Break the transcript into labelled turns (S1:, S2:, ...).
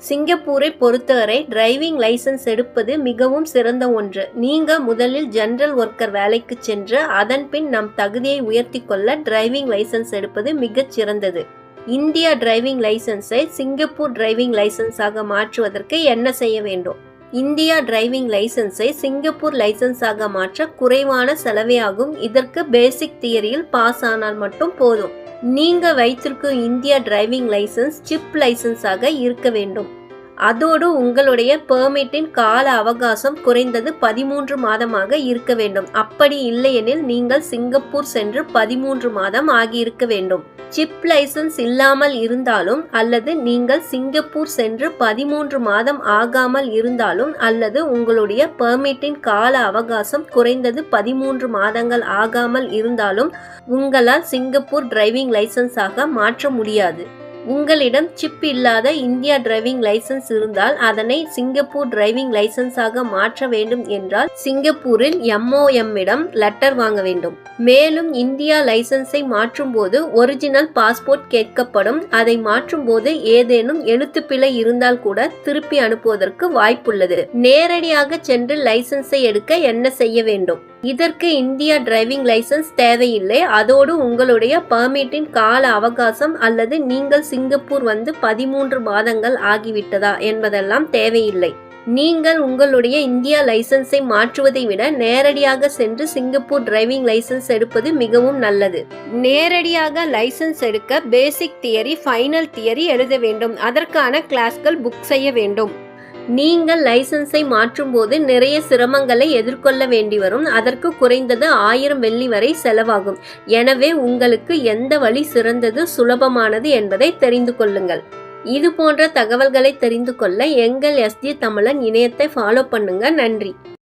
S1: சிங்கப்பூரை பொறுத்தவரை driving licence எடுப்பது மிகவும் சிறந்த ஒன்று. நீங்க முதலில் ஜெனரல் ஒர்க்கர் வேலைக்கு சென்று அதன் பின் நம் தகுதியை உயர்த்தி கொள்ள டிரைவிங் லைசென்ஸ் எடுப்பது மிகச் சிறந்தது. இந்தியா டிரைவிங் லைசன்ஸை சிங்கப்பூர் டிரைவிங் லைசென்ஸாக மாற்றுவதற்கு என்ன செய்ய வேண்டும்? இந்தியா டிரைவிங் லைசன்ஸை சிங்கப்பூர் லைசன்ஸாக மாற்ற குறைவான செலவே ஆகும். இதற்கு பேசிக் தியரியில் பாஸ் ஆனால் மட்டும் போதும். நீங்கள் வைத்திருக்கும் இந்தியா டிரைவிங் லைசென்ஸ் சிப் லைசன்ஸாக இருக்க வேண்டும். அதோடு உங்களுடைய பெர்மிட்டின் கால அவகாசம் குறைந்தது பதிமூன்று மாதமாக இருக்க வேண்டும். அப்படி இல்லையெனில் நீங்கள் சிங்கப்பூர் சென்று பதிமூன்று மாதம் ஆகியிருக்க வேண்டும். சிப் லைசன்ஸ் இல்லாமல் இருந்தாலும் அல்லது நீங்கள் சிங்கப்பூர் சென்று பதிமூன்று மாதம் ஆகாமல் இருந்தாலும் அல்லது உங்களுடைய பெர்மிட்டின் கால அவகாசம் குறைந்தது பதிமூன்று மாதங்கள் ஆகாமல் இருந்தாலும் உங்களால் சிங்கப்பூர் டிரைவிங் லைசன்ஸாக மாற்ற முடியாது. உங்களிடம் சிப் இல்லாத இந்தியா டிரைவிங் லைசென்ஸ் இருந்தால் அதனை சிங்கப்பூர் டிரைவிங் லைசன்ஸாக மாற்ற வேண்டும் என்றால் சிங்கப்பூரில் எம்ஓஎம்மிடம் லெட்டர் வாங்க வேண்டும். மேலும் இந்தியா லைசன்ஸை மாற்றும் போது ஒரிஜினல் பாஸ்போர்ட் கேட்கப்படும். அதை மாற்றும் போது ஏதேனும் எழுத்துப்பிழை இருந்தால் கூட திருப்பி அனுப்புவதற்கு வாய்ப்புள்ளது. நேரடியாக சென்று லைசென்ஸை எடுக்க என்ன செய்ய வேண்டும்? இதற்கு இந்தியா டிரைவிங் லைசன்ஸ் தேவையில்லை. அதோடு உங்களுடைய பர்மிட்டின் கால அவகாசம் அல்லது நீங்கள் சிங்கப்பூர் வந்து பதிமூன்று மாதங்கள் ஆகிவிட்டதா என்பதெல்லாம் தேவையில்லை. நீங்கள் உங்களுடைய இந்தியா லைசன்ஸை மாற்றுவதை விட நேரடியாக சென்று சிங்கப்பூர் டிரைவிங் லைசன்ஸ் எடுப்பது மிகவும் நல்லது. நேரடியாக லைசன்ஸ் எடுக்க பேசிக் தியரி ஃபைனல் தியரி எழுத வேண்டும். அதற்கான கிளாஸ்கள் புக் செய்ய வேண்டும். நீங்கள் லைசன்ஸை மாற்றும்போது நிறைய சிரமங்களை எதிர்கொள்ள வேண்டி வரும். அதற்கு குறைந்தது ஆயிரம் வெள்ளி வரை செலவாகும். எனவே உங்களுக்கு எந்த வழி சிறந்தது சுலபமானது என்பதை தெரிந்து கொள்ளுங்கள். இது போன்ற தகவல்களை தெரிந்து கொள்ள எங்கள் எஸ்டி தமிழன் இணையத்தை ஃபாலோ பண்ணுங்க. நன்றி.